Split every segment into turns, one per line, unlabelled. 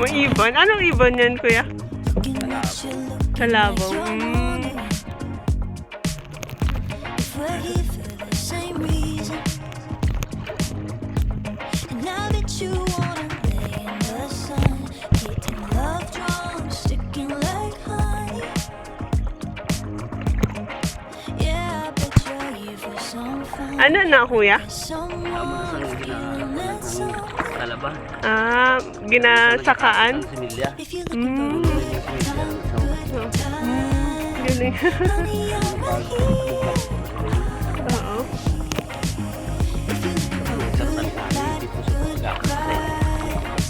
May ibon? Anong ibon yan, kuya? Kalabo. Mm.
Fly for the same
Ano na, kuya?
Something.
Talaba.
Ah, ginasakaan?
Similya.
Looking
Mm. Galing.
honey, you're right here.
Oo.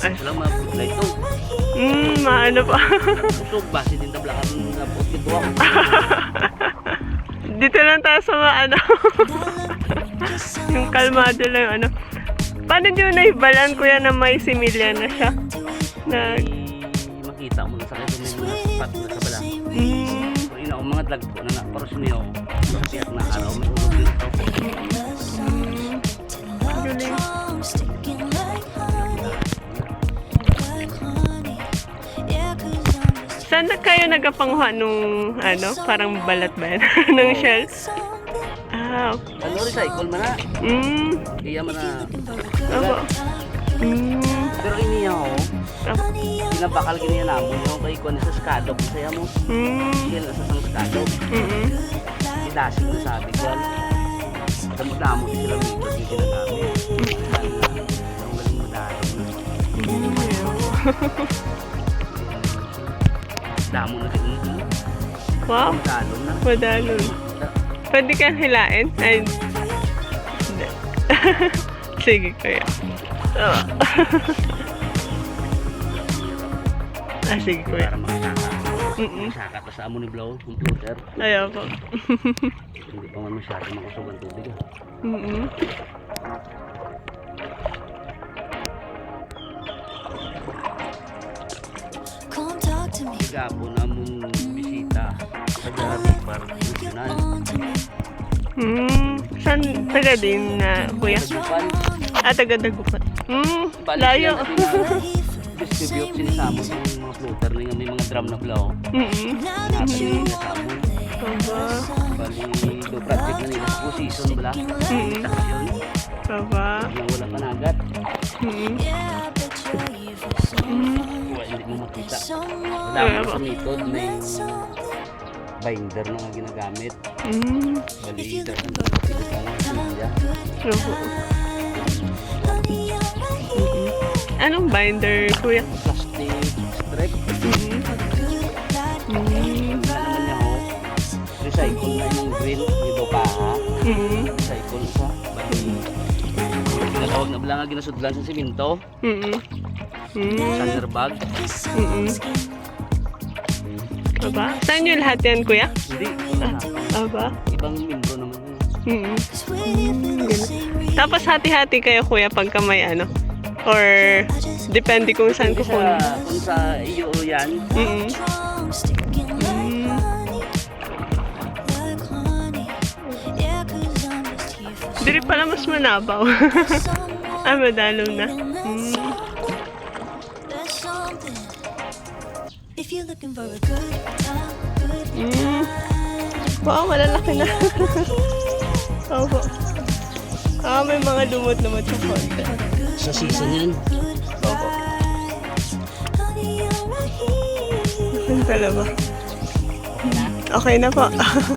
Ay.
Wala mga food light to.
Mm, maano pa.
Usog ba? Si din tablakan na po. Ito.
Dito lang tayo sa mga ano. yung kalmado lang yung ano. Paano nyo naibalan kuya na may similya na siya? Na,
makita mo sa kaya may mga spot na sa bala.
mm,
ina ko mga drag po na na. Pero siniyo. Tiyak na araw. May ulog din ito.
galing. Saan na kayo nagkapanguha nung ano? Parang balat ba yan? ng shell? Ah,
Ano recycle man na.
mm,
Kaya man na.
abo. Mm,
Pero iniya ko.
ah,
Pinabakal kiniya namo. Yung kay Kwan sa skadok. Saya mo.
mm,
Siya na sa sang skadok.
mm,
Ilasig na sabi ko. Damo-damo din sila dito. Di ginagamit. Ang galing dahil. Damo na din.
Wow,
Dalo na.
madalon. Pwede kang hilain? Ay. Sige, kaya. Ah. ah, sige, kuya. Mm-mm.
Saka pa sa amo ni Blow. Computer.
Ayaw po.
Hindi pa man masyado makusog ang tubig. ah.
Mm-mm.
come talk to me.
Gapo na mong
Hmm, saan taga din na kuya? Ah, taga Dagupan. Hmm, layo.
na distribute sinisamo sa mga floater na may mga drum na blow. Na amon.
Aba,
Bali, do project na nila sa season bala.
Mm-mm.
Section.
aba.
Yung wala panagat.
Here for some fun.
Kuha, hindi mo makita. Dami
Ano?
sa method may. Binder na nga ginagamit.
Mm.
Bali, dahil ang pilitan ng similya.
Opo.
Honey, you're right here.
Anong binder, kuya?
Plastic strip.
Mm.
Ano niya ho? Recycle na yung green. Yung paha.
Mm-mm.
Recycle siya. Bali, ginatawag na bala nga ginasudlan sa simento.
Mm-mm. Mm.
Sander bag.
Mm-mm. Aba, saan nyo lahat yan, kuya?
Hindi. na.
Aba.
Ibang membro naman yun.
Reason.
Tapos hati-hati kayo, kuya, pagka may ano? Or depende kung saan kukunin.
sa, kung sa iyo yan,
for
Dili pala mas manabaw. ah, madalaw na. Mm.
If you're looking for a good time, good
Mm.
time.
Wow, malalaki na. Opo. Ah, may mga lumot-lumot sa konti.
sa season yan.
Opo. Ang talaba. Okay na po.